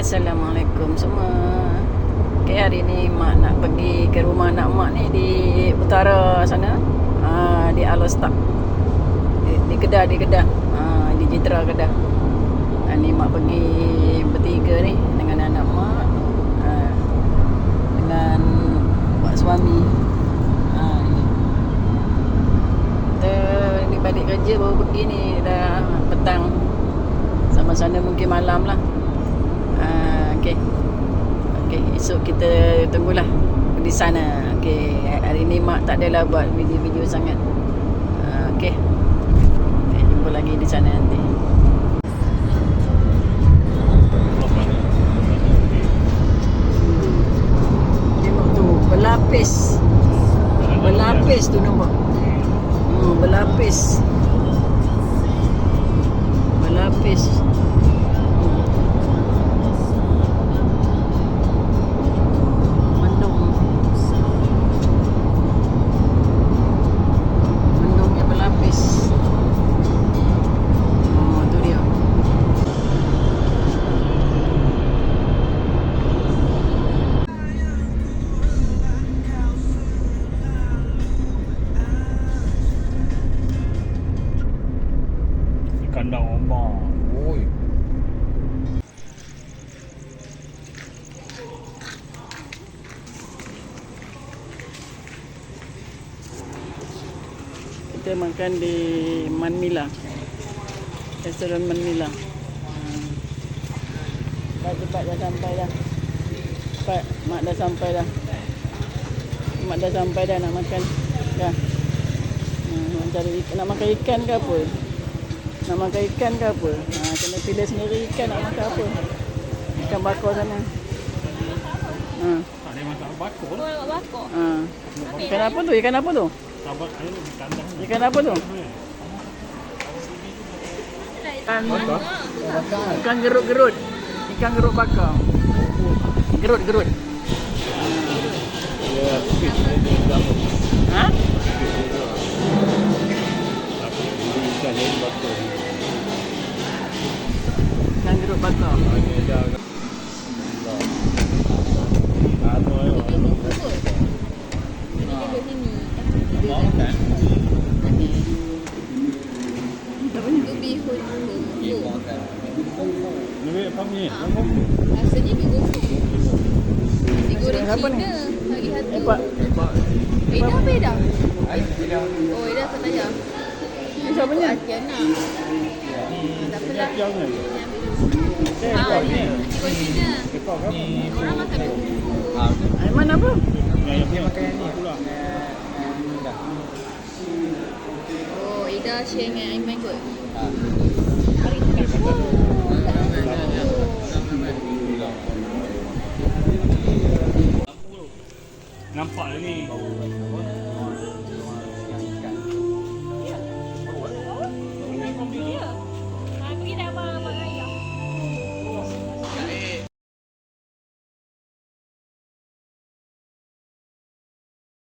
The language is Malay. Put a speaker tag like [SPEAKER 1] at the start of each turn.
[SPEAKER 1] Assalamualaikum semua. Okay hari ni mak nak pergi ke rumah nak mak ni di utara sana. Uh, Di Alostak. Di, di Kedah, di Kedah. Uh, Di Jitra Kedah. Uh, Ni mak pergi bertiga ni dengan anak mak uh, Dengan mak suami. Kita ni balik kerja baru pergi ni dah petang. Sama sana mungkin malam lah Ah, okay. Okay, esok kita tunggulah di sana. Okay, hari ni mak tak adalah buat video-video sangat. Ah, okay. Okay, jumpa lagi di sana nanti. Tengok tu, berlapis. Berlapis tu nampak. Hmm, berlapis. Berlapis. Kita makan di Manmila. Restoran Manmila. Hmm. Dah cepat dah sampai dah. Cepat, mak dah sampai dah. Mak dah sampai dah nak makan. Dah. Hmm, nak makan ikan ke apa? Nak makan ikan ke apa? Ha, kena pilih sendiri ikan nak makan apa. Ikan bakar sana. Ha.
[SPEAKER 2] Tak ada masak bakar.
[SPEAKER 3] Oh, nak bakar.
[SPEAKER 1] Ha. Ikan apa tu? Ikan apa tu? Ikan apa tu? Ikan Ikan gerut-gerut. Ikan gerut bakar. Gerut-gerut.
[SPEAKER 2] Ya, fish Lebih apa ni?
[SPEAKER 3] Rasanya bihun Digoreng
[SPEAKER 1] Siapa ni?
[SPEAKER 3] Cina Hari satu
[SPEAKER 1] Eh, Pak.
[SPEAKER 3] Eda apa Eda? Oh Eda tak tanya
[SPEAKER 1] Ni siapa ni?
[SPEAKER 3] Atiana Tak apalah
[SPEAKER 2] Yang ni.
[SPEAKER 3] Ha
[SPEAKER 1] Pak.
[SPEAKER 3] ni
[SPEAKER 2] kan?
[SPEAKER 3] Bihun
[SPEAKER 1] Aiman apa?
[SPEAKER 2] Yang yang makan ni pula.
[SPEAKER 3] Eda share dengan Aiman kot
[SPEAKER 2] Nampak ni.